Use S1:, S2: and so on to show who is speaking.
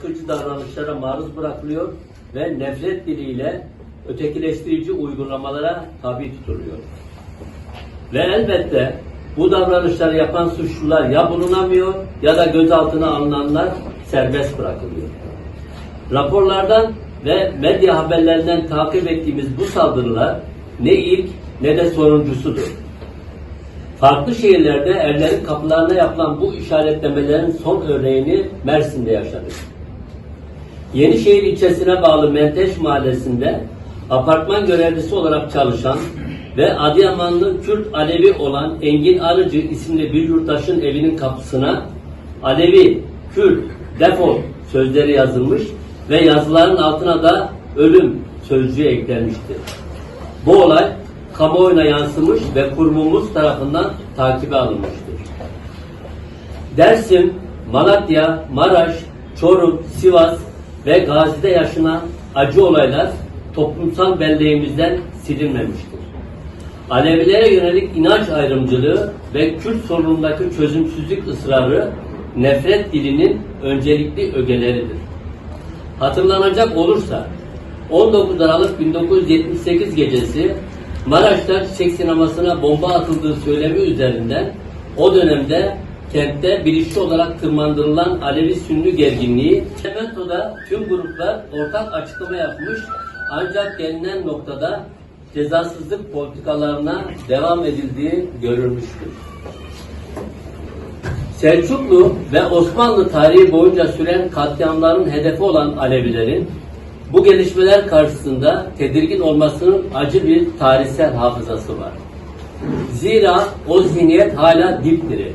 S1: baskıcı davranışlara maruz bırakılıyor ve nefret diliyle ötekileştirici uygulamalara tabi tutuluyor. Ve elbette bu davranışları yapan suçlular ya bulunamıyor ya da gözaltına alınanlar serbest bırakılıyor. Raporlardan ve medya haberlerinden takip ettiğimiz bu saldırılar ne ilk ne de sonuncusudur. Farklı şehirlerde evlerin kapılarına yapılan bu işaretlemelerin son örneğini Mersin'de yaşadık. Yenişehir ilçesine bağlı Menteş mahallesinde apartman görevlisi olarak çalışan ve Adıyamanlı Kürt Alevi olan Engin Arıcı isimli bir yurttaşın evinin kapısına Alevi, Kürt, defol sözleri yazılmış ve yazıların altına da ölüm sözcüğü eklenmiştir. Bu olay kamuoyuna yansımış ve kurumumuz tarafından takibe alınmıştır. Dersim, Malatya, Maraş, Çorum, Sivas ve Gazi'de yaşanan acı olaylar toplumsal belleğimizden silinmemiştir. Alevilere yönelik inanç ayrımcılığı ve Kürt sorunundaki çözümsüzlük ısrarı nefret dilinin öncelikli ögeleridir. Hatırlanacak olursa 19 Aralık 1978 gecesi Maraş'ta çiçek sinemasına bomba atıldığı söylemi üzerinden o dönemde kentte bilinçli olarak tırmandırılan Alevi Sünni gerginliği Parlamentoda tüm gruplar ortak açıklama yapmış ancak gelinen noktada cezasızlık politikalarına devam edildiği görülmüştür. Selçuklu ve Osmanlı tarihi boyunca süren katliamların hedefi olan Alevilerin bu gelişmeler karşısında tedirgin olmasının acı bir tarihsel hafızası var. Zira o zihniyet hala dipdiri.